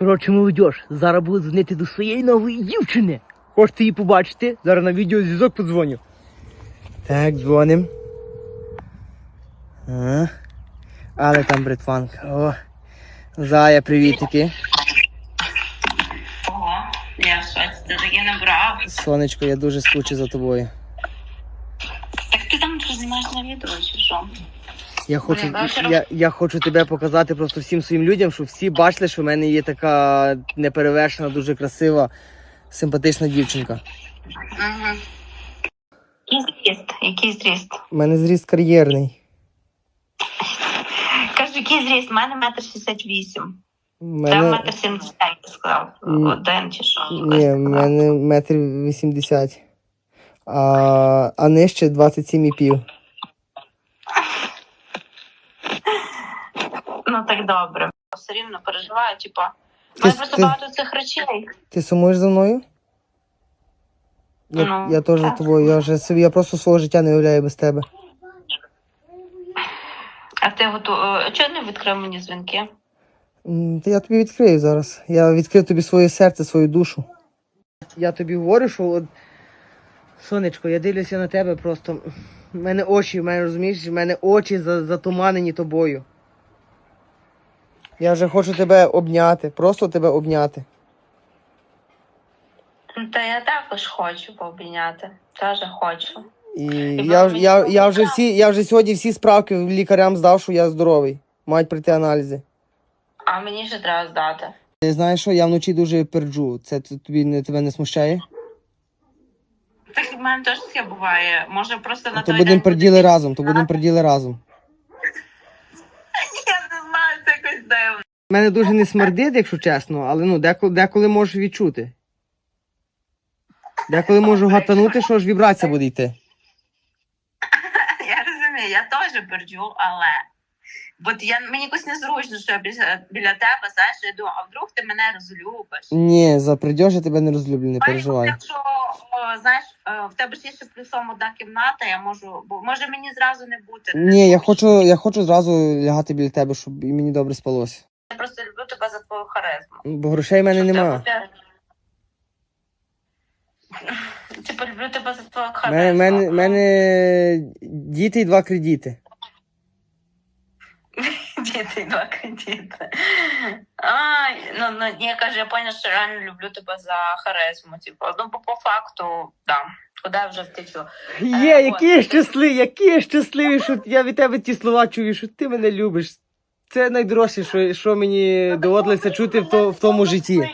Коротше, молодь, зараз буду дзвонити до своєї нової дівчини. Хочете її побачити? Зараз на відеозв'язок подзвоню. Так, дзвоним. А, але там бритванка. О. Зая, привітики. Ого, я шоці, ти таки не брав. Сонечко, я дуже скучу за тобою. Так ти там що знімаєш на відео чи що? Я хочу, я, я хочу тебе показати просто всім своїм людям, щоб всі бачили, що в мене є така неперевершена, дуже красива, симпатична дівчинка. Угу. Який зріст? Який зріст? У мене зріст кар'єрний. Кажу, який зріст? У мене метр шістдесят вісім. У Там метр сімдесят, я сказав. Один чи що? ні, в мене метр вісімдесят. А, а нижче 27,5. Ну так добре. Все рівно переживаю, типа. У Ти мене просто ти- багато цих речей. Ти сумуєш за мною? Я, Ну, я теж за тобою. Я вже собі, я просто свого життя не уявляю без тебе. А ти готу... Чого не відкрив мені дзвінки? Та я тобі відкрию зараз. Я відкрив тобі своє серце, свою душу. Я тобі говорю, що от... сонечко, я дивлюся на тебе просто. У мене очі, в мене розумієш, в мене очі за- затуманені тобою. Я вже хочу тебе обняти, просто тебе обняти. Ну, Та я також хочу пообійняти. Теж хочу. І ви я, мені я, я, вже всі, я вже сьогодні всі справки лікарям здав, що я здоровий. Мають прийти аналізи. А мені ще треба здати. Ти знаєш що, я вночі дуже перджу. Це тобі не тебе не смущає? Так в мене теж таке буває. Може просто на То той будемо день перділи разом, то будемо перділи разом. Я не знаю, це якось дивно. Мене дуже не смердить, якщо чесно, але ну деколи, деколи можу відчути. Деколи можу гатанути, що ж вібрація буде йти. Я розумію, я теж перджу, але. От я мені якось незручно, що я біля, біля тебе, знаєш, я думаю, а вдруг ти мене розлюбиш? Ні, за придьож я тебе не розлюблю, не переживай. Якщо о, знаєш, е, в тебе ж є ще плюсом одна кімната, я можу, бо може мені зразу не бути. Ні, я хочу, я хочу зразу лягати біля тебе, щоб і мені добре спалося. Я просто люблю тебе за твою харизму. Бо грошей в мене Щоб нема. Типу, люблю тебе за твою У харизму. мене, мене, мене діти і два кредити. Діти, два кредити. Ай, ну, ну я кажу, я поняла, що реально люблю тебе за харизму. Типу, ну, бо по факту, да. Куди я вже втечу? Є, Е, які я от. щасливі, які я щасливий, що я від тебе ті слова чую, що ти мене любиш. Це найдорожче, що, що мені доводилося чути в, то, в тому житті.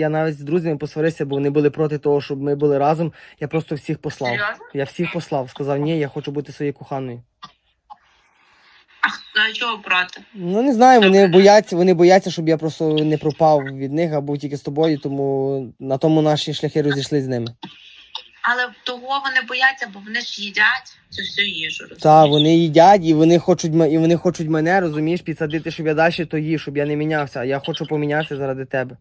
Я навіть з друзями посварився, бо вони були проти того, щоб ми були разом. Я просто всіх послав. Серйозно? Я всіх послав, сказав, ні, я хочу бути своєю коханою. А чого проти? Ну не знаю, вони бояться, вони бояться, щоб я просто не пропав від них або тільки з тобою, тому на тому наші шляхи розійшлися з ними. Але того вони бояться, бо вони ж їдять цю всю їжу. розумієш? Так, вони їдять і вони хочуть м- і вони хочуть мене, розумієш, підсадити, щоб я далі то їв, щоб я не мінявся. А я хочу помінятися заради тебе.